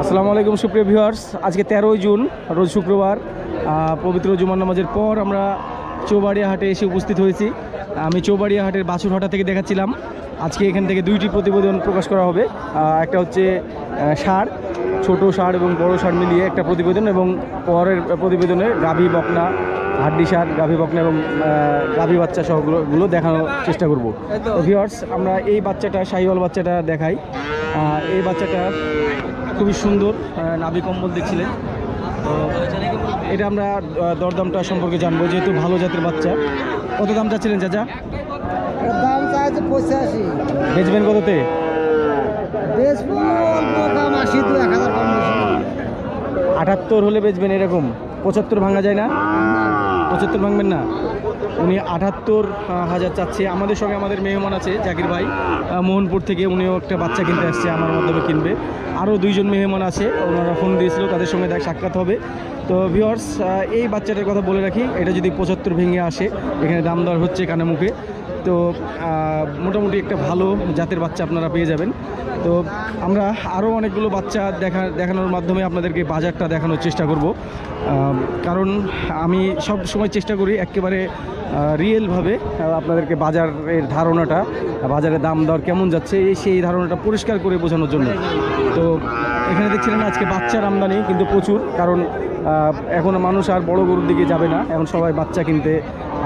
আসসালামু আলাইকুম সুপ্রিয় ভিউয়ার্স আজকে তেরোই জুন রোজ শুক্রবার। পবিত্র জুমার নামাজের পর আমরা চৌবাড়িয়া হাটে এসে উপস্থিত হয়েছি। আমি চৌবাড়িয়া হাটের বাছুরহাটা থেকে দেখাচ্ছিলাম। আজকে এখান থেকে দুইটি প্রতিবেদন প্রকাশ করা হবে। একটা হচ্ছে ষাঁড় ছোট ষাঁড় এবং বড় সার মিলিয়ে একটা প্রতিবেদন এবং পরের প্রতিবেদনে গাভী বকনা হাড্ডি সার গাভী বকনা এবং গাভী বাচ্চা সহগুলো দেখানোর চেষ্টা করব। ভিউয়ার্স আমরা এই বাচ্চাটা শাহিওয়াল বাচ্চাটা দেখাই। এই বাচ্চাটা খুবই সুন্দর নাভি কম্বল দেখছিলেন। তো এটা আমরা দরদামটা সম্পর্কে জানব যেহেতু ভালো জাতের বাচ্চা। কত দাম চাচ্ছিলেন চাচা? এর দাম চাইছে পঁচাশি। বেচবেন কততে? বেশ অল্প দাম আশি দু এক হাজার কম আটাত্তর হলে বেচবেন এরকম। পঁচাত্তর ভাঙা যায় না। পঁচাত্তর ভাঙবেন না? উনি আটাত্তর হাজার চাচ্ছে। আমাদের সঙ্গে আমাদের মেহমান আছে, জাকির ভাই। মোহনপুর থেকে উনিও একটা বাচ্চা কিনতে আসছে, আমার মাধ্যমে কিনবে। আরও দুইজন মেহমান আছে, ওনারা ফোন দিয়েছিল, তাদের সঙ্গে দেখ সাক্ষাৎ হবে। তো ভিওর্স এই বাচ্চাটার কথা বলে রাখি, এটা যদি পঁচাত্তর ভেঙে আসে, এখানে দাম দর হচ্ছে কানে মুখে। তো মোটামুটি একটা ভালো জাতের বাচ্চা আপনারা পেয়ে যাবেন। তো আমরা আরও অনেকগুলো বাচ্চা দেখা দেখানোর মাধ্যমে আপনাদেরকে বাজারটা দেখানোর চেষ্টা করব। কারণ আমি সব সময় চেষ্টা করি একেবারে রিয়েলভাবে আপনাদেরকে বাজারের ধারণাটা বাজারের দাম দর কেমন যাচ্ছে সেই ধারণাটা পরিষ্কার করে বোঝানোর জন্য। তো এখানে দেখছিলেন আজকে বাচ্চার আমদানি কিন্তু প্রচুর, কারণ এখন মানুষ আর বড় গরুর দিকে যাবে না, এখন সবাই বাচ্চা কিনতে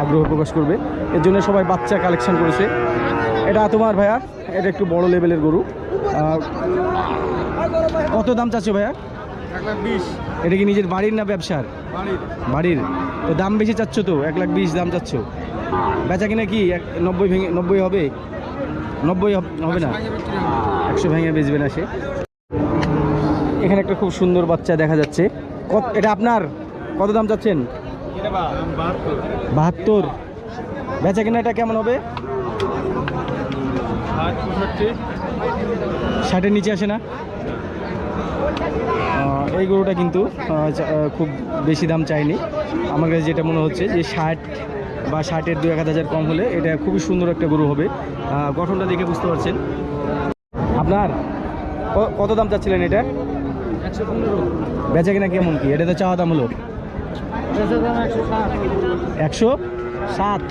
আগ্রহ প্রকাশ করবে। এর জন্য সবাই বাচ্চা কালেকশন করেছে। এটা তোমার ভাইয়া, এটা একটু বড় লেভেলের গরু। কত দাম চাচ্ছ ভাইয়া? এটা কি নিজের বাড়ির না ব্যবসার? বাড়ির। তো দাম বেশি চাচ্ছ তো? এক লাখ বিশ দাম চাচ্ছ। বেচা কিনা কি? এক নব্বই ভেঙে নব্বই হবে? নব্বই হবে না? একশো ভেঙে বেচবে না সে। এখানে একটা খুব সুন্দর বাচ্চা দেখা যাচ্ছে। কত এটা আপনার? কত দাম চাচ্ছেন? বাহাত্তর। বেচা কিনা এটা কেমন হবে? ষাটের নিচে আসে না এই গরুটা কিন্তু চা- খুব বেশি দাম চাইনি আমার কাছে যেটা মনে হচ্ছে যে ষাট বা ষাটের দু এক হাজার কম হলে এটা খুবই সুন্দর একটা গরু হবে গঠনটা দেখে বুঝতে পারছেন আপনার ক- কত দাম চাচ্ছিলেন এটা বেচা কিনা কেমন কি এটা তো চাওয়া দাম হলো একশো সাত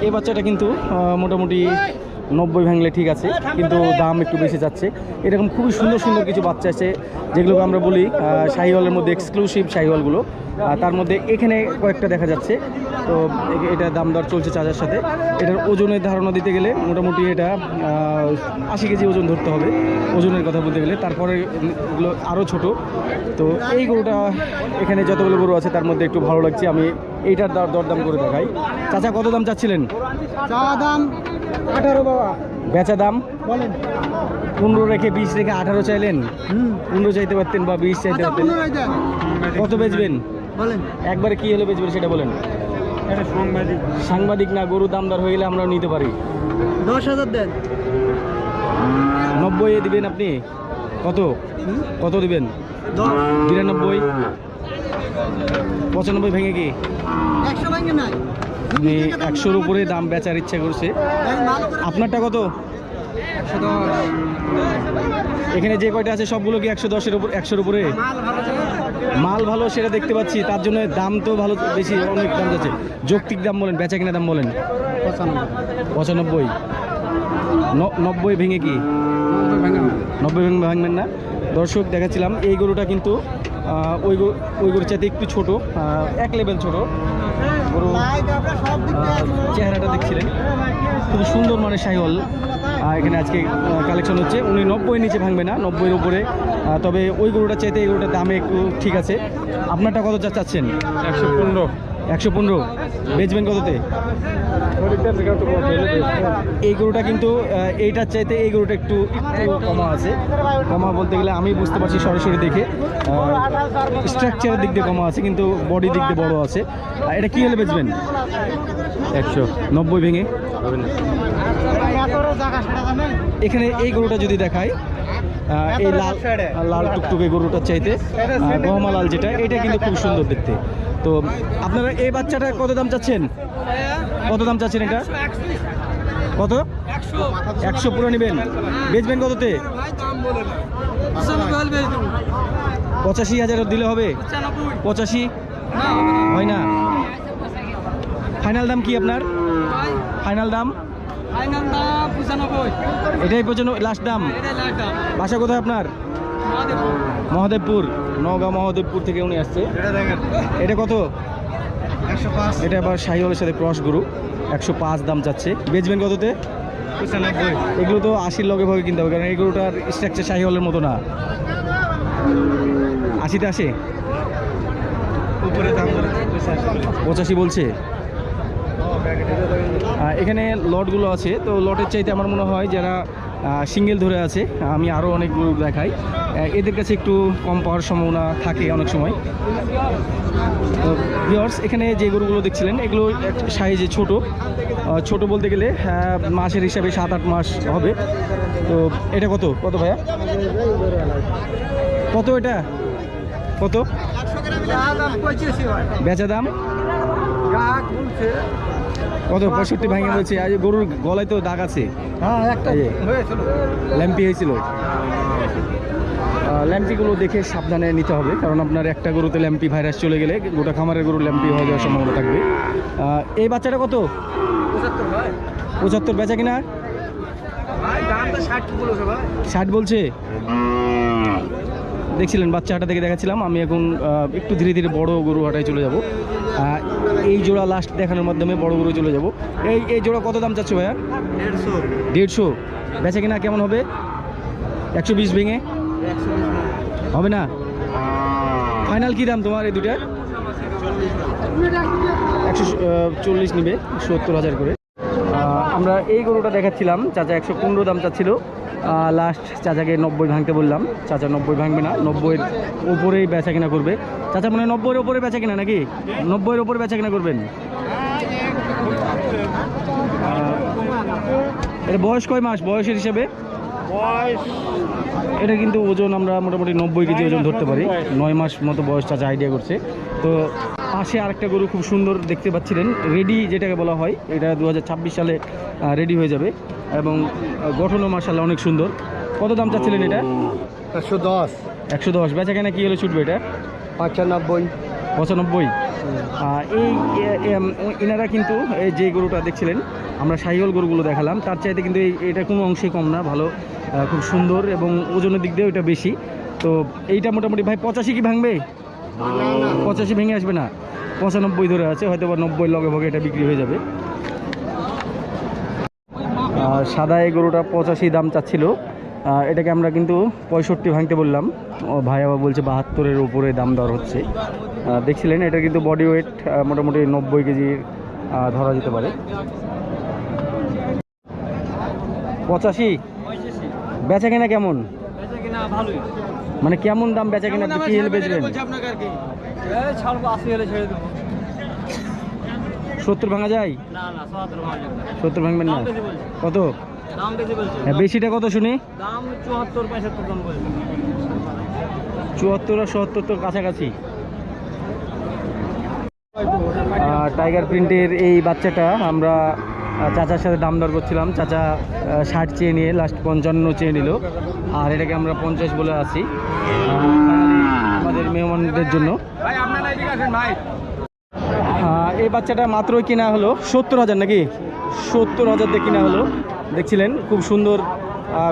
এই বাচ্চাটা কিন্তু মোটামুটি নব্বই ভাঙলে ঠিক আছে, কিন্তু দাম একটু বেশি যাচ্ছে। এরকম খুবই সুন্দর সুন্দর কিছু বাচ্চা আছে, যেগুলোকে আমরা বলি শাহিওয়ালের মধ্যে এক্সক্লুসিভ শাহিওয়ালগুলো। তার মধ্যে এখানে কয়েকটা দেখা যাচ্ছে। তো এটা দাম দর চলছে চার্জার সাথে। এটার ওজনের ধারণা দিতে গেলে মোটামুটি এটা আশি কেজি ওজন ধরতে হবে, ওজনের কথা বলতে গেলে। তারপরে এগুলো আরও ছোট। তো এই গরুটা এখানে যতগুলো গরু আছে তার মধ্যে একটু ভালো লাগছে। আমি এইটার দর দরদাম করে দেখাই। চাচা, কত দাম চাচ্ছিলেন? চা দাম আঠারো বাবা। বেচা দাম? বলেন। পনেরো রেখে বিশ রেখে আঠারো চাইলেন? হুম। পনেরো চাইতে পারতেন বা বিশ চাইতে আচ্ছা পারতেন? কত বেচবেন? বলেন। একবারে কি হলে বেচবেন সেটা বলেন। এটা সাংবাদিক। সাংবাদিক না গরু দামদার হয়ে গেলে আমরা নিতে পারি। দশ হাজার দেন। নব্বই এ দিবেন আপনি? কত? কত দিবেন? বিরানব্বই? পঁচানব্বই ভেঙে কি? একশো ভাঙে নাই। আপনি একশোর উপরে দাম বেচার ইচ্ছা করছে। আপনারটা কত? এখানে যে কয়টা আছে, সবগুলো কি একশো দশের উপর একশোর উপরে? মাল ভালো, সেটা দেখতে পাচ্ছি। তার জন্য দাম তো ভালো, বেশি অনেক দাম যাচ্ছে। যৌক্তিক দাম বলেন, বেচা কিনা দাম বলেন। পঁচানব্বই। নব্বই ভেঙে কি? নব্বই ভেঙে ভাঙবেন না। দর্শক, দেখাচ্ছিলাম, এই গরুটা কিন্তু ওই গরু ওই গরুর চাইতে একটু ছোট এক লেভেল ছোট। চেহারাটা দেখছিলেন। খুব সুন্দর মানে সাহিওয়াল আহ, এখানে আজকে কালেকশন হচ্ছে। উনি নব্বই নিচে ভাঙবে না নব্বইয়ের উপরে। তবে ওই গরুটা চাইতে এই গরুটার দামে একটু ঠিক আছে। আপনারটা কত চাচ্ছেন? একশো পনেরো। একশো পনেরো। বেচবেন কততে? এই গরুটা কিন্তু এইটার চাইতে এই গরুটা একটু একটু কমা আছে। কমা বলতে গেলে আমি বুঝতে পারছি সরাসরি দেখে। স্ট্রাকচারের দিক দিয়ে কমা আছে কিন্তু বডি দিক দিয়ে বড় আছে। আর এটা কি হলে বেচবেন? একশো। নব্বই ভেঙে। এখানে এই গরুটা যদি দেখাই এই লাল লাল টুকটুকে গরুটার চাইতে গহমা লাল যেটা এটা কিন্তু খুব সুন্দর দেখতে। তো আপনারা এই বাচ্চাটা কত দাম চাচ্ছেন? কত দাম চাচ্ছেন এটা? কত? একশো পুরো নেবেন। বেচবেন কততে? পঁচাশি হাজার দিলে হবে। পঁচাশি? হয় না। ফাইনাল দাম কি আপনার? ফাইনাল দাম? এটাই পর্যন্ত লাস্ট দাম। বাসা কোথায় আপনার? মহাদেবপুর নওগাঁ মহাদেবপুর থেকে উনি আসছে। এটা কত? এটা আবার শাহিওয়ালের সাথে ক্রস গরু। একশো পাঁচ দাম চাচ্ছে। বেচবেন কততে? এগুলো তো আশির লগে ভাগে কিনতে হবে কারণ এই গরুটার স্ট্রাকচার শাহিওয়ালের মতো না। আশিতে আসে? উপরে পঁচাশি বলছে। এখানে লটগুলো আছে তো লটের চাইতে আমার মনে হয় যারা সিঙ্গেল ধরে আছে আমি আরও অনেক গরু দেখাই। এদের কাছে একটু কম পাওয়ার সম্ভাবনা থাকে অনেক সময়। তো ভিওর্স এখানে যে গরুগুলো দেখছিলেন এগুলো সাইজে ছোট। ছোট বলতে গেলে মাসের হিসাবে সাত আট মাস হবে। তো এটা কত? কত ভাইয়া? কত এটা? কত? বেচা দাম? কত পঁয়ষট্টি ভাঙে বলছে আজ গরুর গলায় তো দাগ আছে। হ্যাঁ একটা ল্যাম্পি হয়েছিল। ল্যাম্পিগুলো দেখে সাবধানে নিতে হবে কারণ আপনার একটা গরুতে ল্যাম্পি ভাইরাস চলে গেলে গোটা খামারের গরুর ল্যাম্পি হয়ে যাওয়ার সম্ভাবনা থাকবে। এই বাচ্চাটা কত? পঁচাত্তর বেচা কিনা? ষাট বলেছে দেখছিলেন বাচ্চা হাটা থেকে দেখাচ্ছিলাম। আমি এখন একটু ধীরে ধীরে বড় গরু হাটায় চলে যাব। এই জোড়া লাস্ট দেখানোর মাধ্যমে বড় গরু চলে যাব। এই এই জোড়া কত দাম চাচ্ছে ভাইয়া? দেড়শো। দেড়শো? বেচা কিনা কেমন হবে? একশো বিশ ভেঙে? হবে না? ফাইনাল কি দাম তোমার এই দুটা একশো চল্লিশ নিবে সত্তর হাজার করে। আমরা এই গরুটা দেখাচ্ছিলাম চাচা একশো পনেরো দাম চাচ্ছিল। লাস্ট চাচাকে নব্বই ভাঙতে বললাম। চাচা নব্বই ভাঙবে না, নব্বইয়ের উপরেই বেচা কিনা করবে। চাচা মানে নব্বইয়ের উপরে বেচা কিনা নাকি? নব্বইয়ের উপরে বেচা কিনা করবেন? এটা বয়স কয় মাস? বয়সের হিসাবে? এটা কিন্তু ওজন আমরা মোটামুটি নব্বই কেজি ওজন ধরতে পারি। নয় মাস মতো বয়স চাচা আইডিয়া করছে। তো পাশে আরেকটা গরু খুব সুন্দর দেখতে পাচ্ছিলেন রেডি যেটাকে বলা হয় এটা দু হাজার ছাব্বিশ সালে রেডি হয়ে যাবে এবং গঠনও মার্শাল অনেক সুন্দর। কত দাম চাচ্ছিলেন এটা? একশো দশ। একশো দশ। বেচা কেনা কী হলে ছুটবে এটা? পঁচানব্বই। পঁচানব্বই। এই এনারা কিন্তু এই যে গরুটা দেখছিলেন আমরা সাহিওল গরুগুলো দেখালাম তার চাইতে কিন্তু এই- এটা কোনো অংশে কম না ভালো খুব সুন্দর এবং ওজনের দিক দিয়েও এটা বেশি। তো এইটা মোটামুটি ভাই পঁচাশি কি ভাঙবে? পঁচাশি ভেঙে আসবে না। পঁচানব্বই ধরে আছে হয়তো বা নব্বই লগে ভগে এটা বিক্রি হয়ে যাবে। আর সাদা এই গরুটা পঁচাশি দাম চাচ্ছিল। এটাকে আমরা কিন্তু পঁয়ষট্টি ভাঙতে বললাম। ও ভাই আবার বলছে বাহাত্তরের উপরে দাম দর হচ্ছে। দেখছিলেন এটা কিন্তু বডি ওয়েট মোটামুটি নব্বই কেজি আহ, ধরা যেতে পারে। পঁচাশি? বেচা কেনা কেমন? কিনা ভালোই। মানে কেমন দাম বেচা কেনা কি হলে বেচবেন? আপনাকে আর কি। ছাড়বো আশি হলে ছেড়ে দেবো। সত্তর ভাঙা যায়? না না সত্তর ভাঙবেন না? কত? দাম বেশি বলছে। হ্যাঁ, বেশিটা কত শুনি? দাম চুয়াত্তর পঁচাত্তর দাম বলছে। চুয়াত্তর আর সত্তর তোর কাছাকাছি টাইগার প্রিন্টের এই বাচ্চাটা আমরা চাচার সাথে দাম দর করছিলাম। চাচা ষাট চেয়ে নিয়ে লাস্ট পঞ্চান্ন চেয়ে নিল। আর এটাকে আমরা পঞ্চাশ বলে finally আমাদের মেহমানদের জন্য। এই বাচ্চাটা মাত্রই কিনা হলো সত্তর হাজার নাকি? সত্তর হাজার দিয়ে কিনা হলো। দেখছিলেন, খুব সুন্দর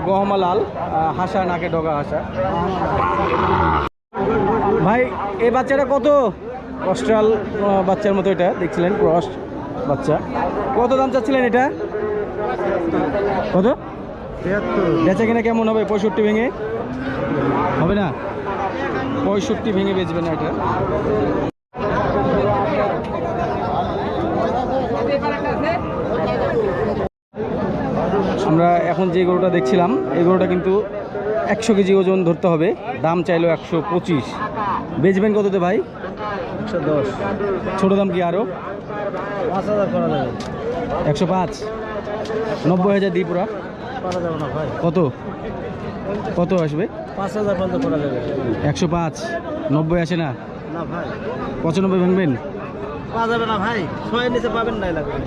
গহমা লাল হাসা, নাকে ডগা হাসা। ভাই, এই বাচ্চাটা কত? অস্ট্রাল বাচ্চার মতো এটা, দেখছিলেন ক্রস বাচ্চা। কত দাম চাচ্ছিলেন এটা? কত? বেচা কিনা কেমন হবে? পঁয়ষট্টি ভেঙে? হবে না? পঁয়ষট্টি ভেঙে বেচবে না এটা। আমরা এখন যে গরুটা দেখছিলাম এই গরুটা কিন্তু একশো কেজি ওজন ধরতে হবে। দাম চাইলো একশো পঁচিশ। বেচবেন কততে ভাই? একশো দশ। ছোটো দাম কি আরও পাঁচ হাজার করা যাবে। একশো পাঁচ। নব্বই হাজার দিই পুরা? করা যাবে না ভাই। কত? কত আসবে? পাঁচ হাজার পর্যন্ত করা যাবে। একশো পাঁচ। নব্বই আসে না? না ভাই। পঁচানব্বই ভাঙবেন? পাওয়া যাবে না ভাই। ছয়ের নিচে পাবেন লাগবে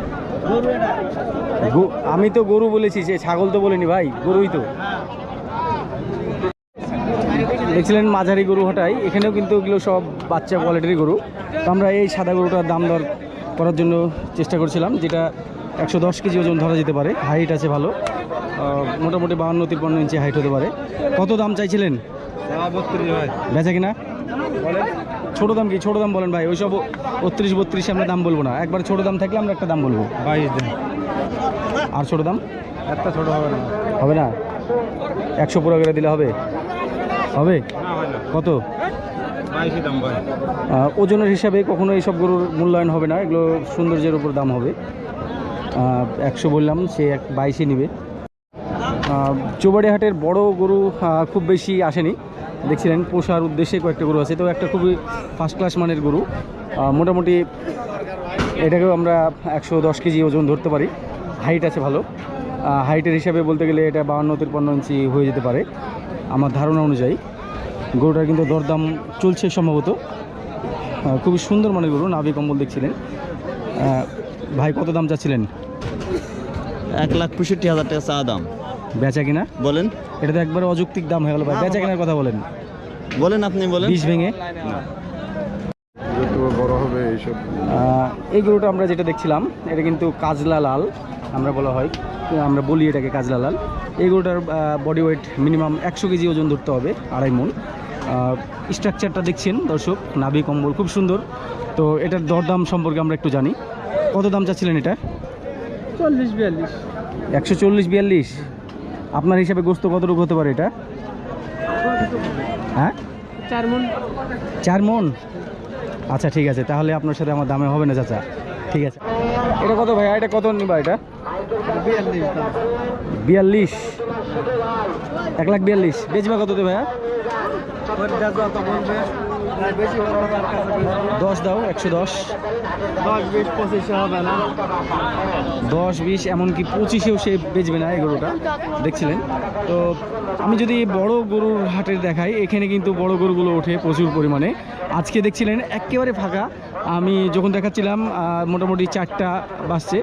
গো- আমি তো গরু বলেছি সে ছাগল তো বলিনি ভাই গরুই তো। দেখছিলেন মাঝারি গরু হটাই এখানেও কিন্তু এগুলো সব বাচ্চা কোয়ালিটির গরু। তো আমরা এই সাদা গরুটার দাম দর করার জন্য চেষ্টা করছিলাম যেটা একশো দশ কেজি ওজন ধরা যেতে পারে। হাইট আছে ভালো। মোটামুটি বাহান্ন তিপ্পান্ন ইঞ্চি হাইট হতে পারে। কত দাম চাইছিলেন? বেচা কিনা? ছোট দাম কি? ছোট দাম বলেন ভাই ওইসব বত্রিশ বত্রিশে আমরা দাম বলব না। একবার ছোট দাম থাকলে আমরা একটা দাম বলব। বাইশ দিন। আর ছোট দাম? একটা ছোট হবে না। হবে না? একশো পুরো করে দিলে হবে? হবে? কত বাইশই দাম ভাই আহ, ওজনের হিসাবে কখনো এইসব গরুর মূল্যায়ন হবে না এগুলো সৌন্দর্যের উপর দাম হবে। একশো বললাম সে এক বাইশে নিবে। আহ, চৌবাড়ি হাটের বড় গরু খুব বেশি আসেনি। দেখছিলেন পোষার উদ্দেশ্যে কয়েকটা গরু আছে তো একটা খুবই ফার্স্ট ক্লাস মানের গরু। মোটামুটি এটাকেও আমরা একশো দশ কেজি ওজন ধরতে পারি। হাইট আছে ভালো। হাইটের হিসাবে বলতে গেলে এটা বাউন্ন তিপ্পান্ন ইঞ্চি হয়ে যেতে পারে। আমার ধারণা অনুযায়ী। গরুটার কিন্তু দরদাম চলছে সম্ভবত। খুবই সুন্দর মানের গরু নাভি কম্বল দেখছিলেন। ভাই কত দাম চাচ্ছিলেন? এক লাখ পঁয়ষট্টি হাজার টাকা চা দাম। বেচা কিনা? বলেন। এটা তো একবার অযৌক্তিক দাম হয়ে গেল ভাই। বেচা কেনার কথা বলেন। বলেন আপনি বলেন। বিষ ভেঙে? বড় হবে এইসব। এই গরুটা আমরা যেটা দেখছিলাম এটা কিন্তু কাজলা লাল। আমরা বলা হয় আমরা বলি এটাকে কাজলা লাল এই গরুটার বডি ওয়েট মিনিমাম একশো কেজি ওজন ধরতে হবে আড়াই মন। স্ট্রাকচারটা দেখছেন দর্শক নাভি কম্বল খুব সুন্দর। তো এটার দরদাম সম্পর্কে আমরা একটু জানি। কত দাম চাচ্ছিলেন এটা? চল্লিশ বিয়াল্লিশ। একশো চল্লিশ বিয়াল্লিশ। আপনার হিসাবে গোস্ত কতটুকু হতে পারে এটা? হ্যাঁ? চার মন। চার মন? আচ্ছা ঠিক আছে। তাহলে আপনার সাথে আমার দামে হবে না চাচা। ঠিক আছে। এটা কত ভাইয়া? এটা কত নিবা এটা? বিয়াল্লিশ। এক লাখ বিয়াল্লিশ। বেচবা কততে ভাইয়া বেশি। দশ দাও, একশো দশ। দশ, বিশ দশ বিশ এমনকি পঁচিশেও সে বেচবে না এই গরুটা, দেখছিলেন? তো আমি যদি বড় গরুর হাটের দেখাই, এখানে কিন্তু বড় গরুগুলো ওঠে প্রচুর পরিমাণে। আজকে দেখছিলেন, একেবারে ফাঁকা। আমি যখন দেখাচ্ছিলাম মোটামুটি চারটা বাজছে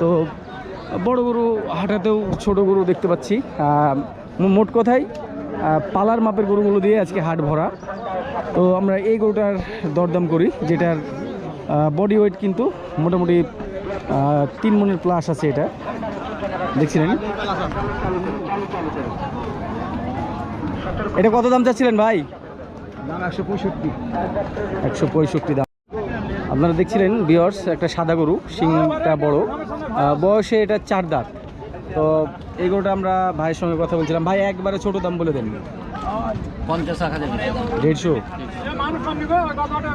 তো বড় গরু হাটাতেও ছোট গরু দেখতে পাচ্ছি। মোট কথাই পালার মাপের গরুগুলো দিয়ে আজকে হাট ভরা। তো আমরা এই গরুটার দরদাম করি যেটার বডি ওয়েট কিন্তু মোটামুটি তিন মনের প্লাস আছে এটা। দেখছিলেন? এটা কত দাম চাচ্ছিলেন ভাই? একশো পঁয়ষট্টি। একশো পঁয়ষট্টি দাম। আপনারা দেখছিলেন বিয়র্স একটা সাদা গরু শিংটা বড়। বয়সে এটা চার দাঁত। তো এই গরুটা আমরা ভাইয়ের সঙ্গে কথা বলছিলাম। ভাই একবারে ছোট দাম বলে দেন। পঞ্চাশ দেড়শো?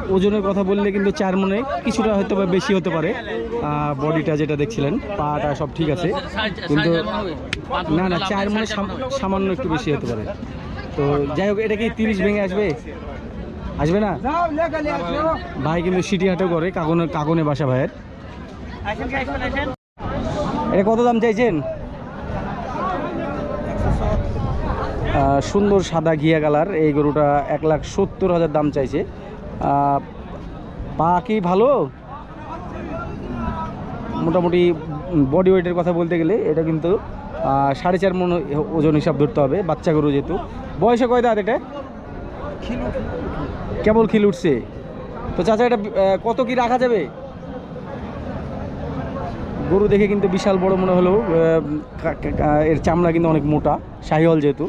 ওজনের কথা বললে কিন্তু চার মনে কিছুটা হয়তো বা বেশি হতে পারে। বডিটা যেটা দেখছিলেন পাটা সব ঠিক আছে। কিন্তু না না চার মনে সাম- সামান্য একটু বেশি হতে পারে। তো যাই হোক এটা কি তিরিশ ভেঙে আসবে? আসবে না? ভাই কিন্তু সিটি হাটেও করে কাগনে কাগনে বাসা ভাইয়ের। এটা কত দাম চাইছেন? সুন্দর সাদা ঘিয়া কালার। এই গরুটা এক লাখ সত্তর হাজার দাম চাইছে। পা কি ভালো? মোটামুটি বডি ওয়েটের কথা বলতে গেলে এটা কিন্তু সাড়ে চার মন ওজন হিসাব ধরতে হবে বাচ্চা গরু যেহেতু। বয়সে কয় দাঁত এটা? কেবল খিল উঠছে। তো চাচা এটা কত কি রাখা যাবে? গরু দেখে কিন্তু বিশাল বড় মনে হলেও এর চামড়া কিন্তু অনেক মোটা শাহিওয়াল যেহেতু।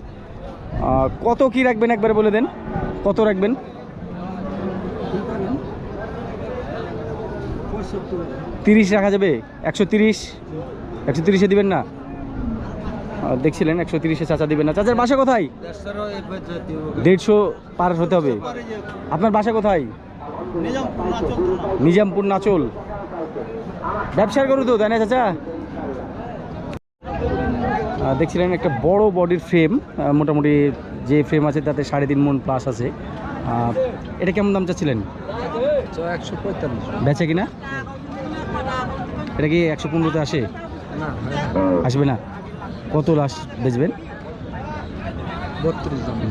কত কি রাখবেন একবারে বলে দেন? কত রাখবেন? তিরিশ রাখা যাবে? একশো তিরিশ? একশো তিরিশে দিবেন না? দেখছিলেন একশো তিরিশে চাচা দিবেন না। চাচার বাসা কোথায়? দেড়শো পার হতে হবে। আপনার বাসা কোথায়? নিজামপুর নাচল। ব্যবসার গরু তো তাই না চাচা? দেখছিলেন একটা বড় বডির ফ্রেম মোটামুটি যে ফ্রেম আছে তাতে সাড়ে তিন মন প্লাস আছে। এটা কেমন দাম চাচ্ছিলেন? একশো পঁয়তাল্লিশ। বেচে কিনা? এটা কি একশো পনেরোতে আসে? আসবে না? কত লাশ বেচবেন?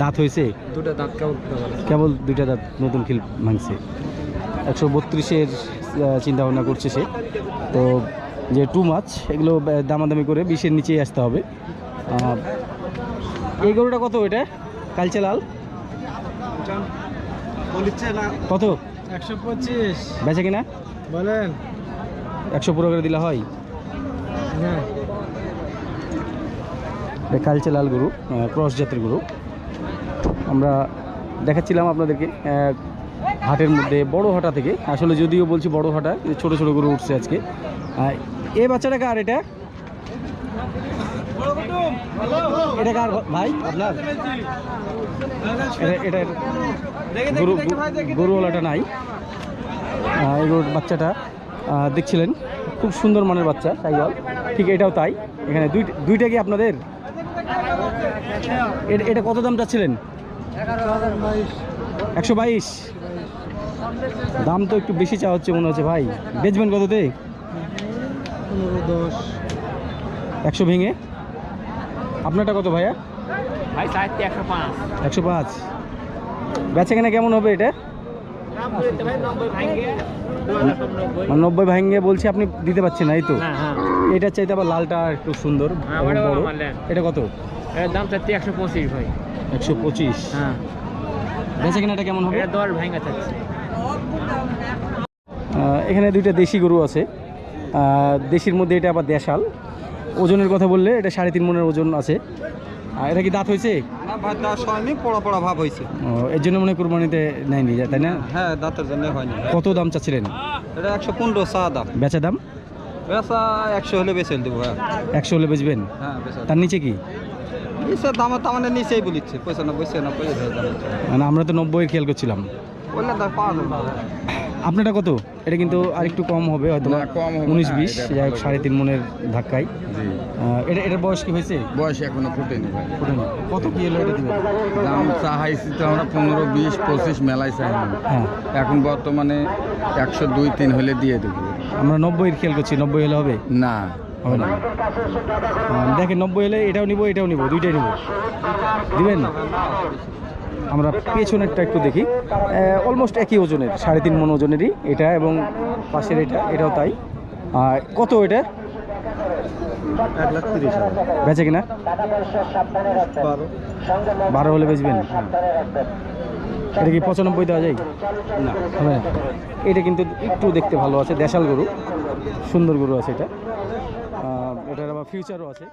দাঁত হয়েছে? দুটো দাঁত কেমন কেবল দুইটা দাঁত নতুন খিল ভাঙছে। একশো বত্রিশের চিন্তা ভাবনা করছে সে। তো যে টু মাছ এগুলো দামাদামি করে বিশের নিচেই আসতে হবে। এই গরুটা কত এটা? কালচে লাল? কত? একশো পঁচিশ। বেচে কিনা? বলেন। একশো পুরো করে দিলে হয়? হ্যাঁ। কালচে লাল গরু ক্রস জাতের গরু। আমরা দেখাচ্ছিলাম আপনাদেরকে হাটের মধ্যে, বড় হাটা থেকে। আসলে যদিও বলছি বড় হাটা ছোট ছোট গরু উঠছে আজকে। এ বাচ্চাটা কার এটা? এটা কার ভাই? আপনার? এটা- গরু গরুওয়ালাটা নাই। এই বাচ্চাটা দেখছিলেন? খুব সুন্দর মানের বাচ্চা, সাইওয়াল। ঠিক এটাও তাই। এখানে দুই দুইটা কি আপনাদের? এটা কত দাম চাচ্ছিলেন? একশো বাইশ। দাম তো একটু বেশি চা হচ্ছে মনে হচ্ছে ভাই। বেচবেন কততে পনেরো দশ। একশো ভেঙে? আপনারটা কত ভাইয়া? ভাই চারটে একশো পাঁচ। একশো পাঁচ। বেচা কেনা কেমন হবে এটা? মানে নব্বই ভাঙে বলছি আপনি দিতে পারছেন এই তো? হ্যাঁ এটার চাইতে আবার লালটা একটু সুন্দর হ্যাঁ। এটা কত? দাম চাচ্ছি একশো পঁচিশ ভাই। একশো পঁচিশ। হ্যাঁ। বেচা কেনাটা কেমন হবে? এটা দশ ভাঙা চাচ্ছি এখানে দুইটা দেশি গরু আছে। দেশির মধ্যে এটা আবার দেশাল। ওজনের কথা বললে এটা সাড়ে তিন মনের ওজন আছে। আর এটা কি দাঁত হয়েছে? ভাব হয়েছে। এর জন্য মনে কুরবানিতে নেয়নি তাই না? হ্যাঁ দাঁতের জন্য হয়নি। কত দাম চাচ্ছিলেন? এটা একশো পনেরো চা দাম। বেচা দাম? বেচা একশো হলে বেচে দেবো হ্যাঁ একশো হলে বেচবেন? হ্যাঁ তার নিচে কি? নিচে দাম তার মানে নিচেই বলিচ্ছে পয়সা না পয়সা না পয়সা মানে আমরা তো নব্বই খেয়াল করছিলাম। আপনারটা কত? এটা কিন্তু আরেকটু কম হবে হয়তো উনিশ বিশ যাই হোক সাড়ে তিন মনের ধাক্কায়। এটা এটার বয়স কি হয়েছে? বয়স এখনও ফুটেনি ফুটেনি। কত কি এলো এটা দিবেন দাম চাহাইছি তো আমরা পনেরো বিশ পঁচিশ মেলায় চাই হ্যাঁ। এখন বর্তমানে একশো দুই তিন হলে দিয়ে দেবো। আমরা নব্বইয়ের খেয়াল করছি নব্বই হলে হবে? না। হবে না। দেখেন নব্বই হলে এটাও নিব এটাও নিব দুইটাই নিব। দিবেন? আমরা পেছনেরটা একটু দেখি। অলমোস্ট একই ওজনের, সাড়ে তিন মন ওজনেরই এটা এবং পাশের এটা, এটাও তাই। কত এটা? এক লাখ বেচে কিনা? বারো হলে বেচবেন? এটা কি পঁচানব্বই দেওয়া যায়? না। হবে এটা কিন্তু একটু দেখতে ভালো আছে, দেশাল গরু। সুন্দর গরু আছে এটা। এটার আবার ফিউচারও আছে।